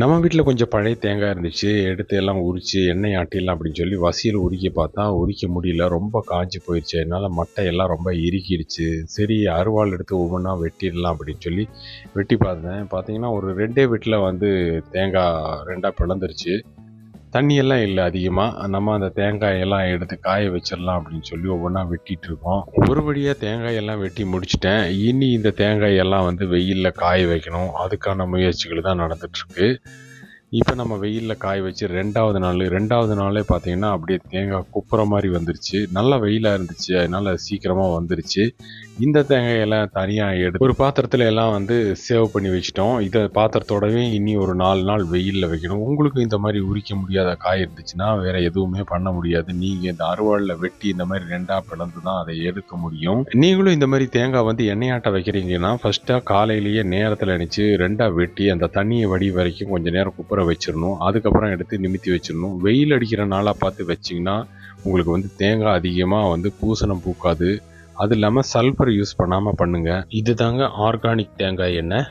நம்ம வீட்டில் கொஞ்சம் பழைய தேங்காய் இருந்துச்சு எடுத்து எல்லாம் உரித்து எண்ணெய் ஆட்டிடலாம் அப்படின்னு சொல்லி வசியில் உரிக்க பார்த்தா உரிக்க முடியல. ரொம்ப காஞ்சி போயிடுச்சு அதனால் மட்டை எல்லாம் ரொம்ப இறுக்கிடுச்சு சரி அருவாள் எடுத்து ஒவ்வொன்றா வெட்டிடலாம் அப்படின்னு சொல்லி வெட்டி பார்த்தேன். பார்த்தீங்கன்னா ஒரு ரெண்டே வீட்டில் வந்து தேங்காய் ரெண்டாக பிளந்துருச்சு. தண்ணியெல்லாம் இல்லை அதிகமாக நம்ம அந்த தேங்காயெல்லாம் எடுத்து காய வச்சிடலாம் அப்படின்னு சொல்லி ஒவ்வொன்றா வெட்டிகிட்டு இருக்கோம். ஒரு வழியாக தேங்காயெல்லாம் வெட்டி முடிச்சிட்டேன். இனி இந்த தேங்காயெல்லாம் வந்து வெயிலில் காய வைக்கணும். அதுக்கான முயற்சிகள் தான் நடந்துகிட்ருக்கு இப்போ நம்ம வெயிலில் காய வச்சு ரெண்டாவது நாள் ரெண்டாவது நாளே பார்த்தீங்கன்னா அப்படியே தேங்காய் குப்புற மாதிரி வந்துருச்சு. நல்லா வெயிலாக இருந்துச்சு. அதனால் சீக்கிரமாக வந்துருச்சு. இந்த தேங்காயெல்லாம் தனியாக எடுத்து ஒரு பாத்திரத்தில் எல்லாம் வந்து சேவ் பண்ணி வச்சிட்டோம். இதை பாத்திரத்தோடவே இனி ஒரு நாலு நாள் வெயிலில் வைக்கணும். உங்களுக்கு இந்த மாதிரி உரிக்க முடியாத காய் இருந்துச்சுன்னா வேற எதுவுமே பண்ண முடியாது. நீங்கள் இந்த அருவாளில் வெட்டி இந்த மாதிரி ரெண்டாக பிளந்து தான் அதை எடுக்க முடியும். நீங்களும் இந்த மாதிரி தேங்காய் வந்து எண்ணெயாட்ட வைக்கிறீங்கன்னா ஃபர்ஸ்ட்டாக காலையிலேயே நேரத்தில் நினச்சி ரெண்டாக வெட்டி அந்த தண்ணியை வடி வரைக்கும் கொஞ்சம் நேரம் குப்புற வச்சிடணும் அதுக்கப்புறம் எடுத்து நிமித்தி வச்சிடணும் வெயில் அடிக்கிற நாளாக பார்த்து வச்சிங்கன்னா உங்களுக்கு வந்து தேங்காய் அதிகமாக வந்து பூசணம் பூக்காது. அது இல்லாமல் சல்ஃபர் யூஸ் பண்ணாமல் பண்ணுங்கள் இது தாங்க ஆர்கானிக் தேங்காய் எண்ணெய்.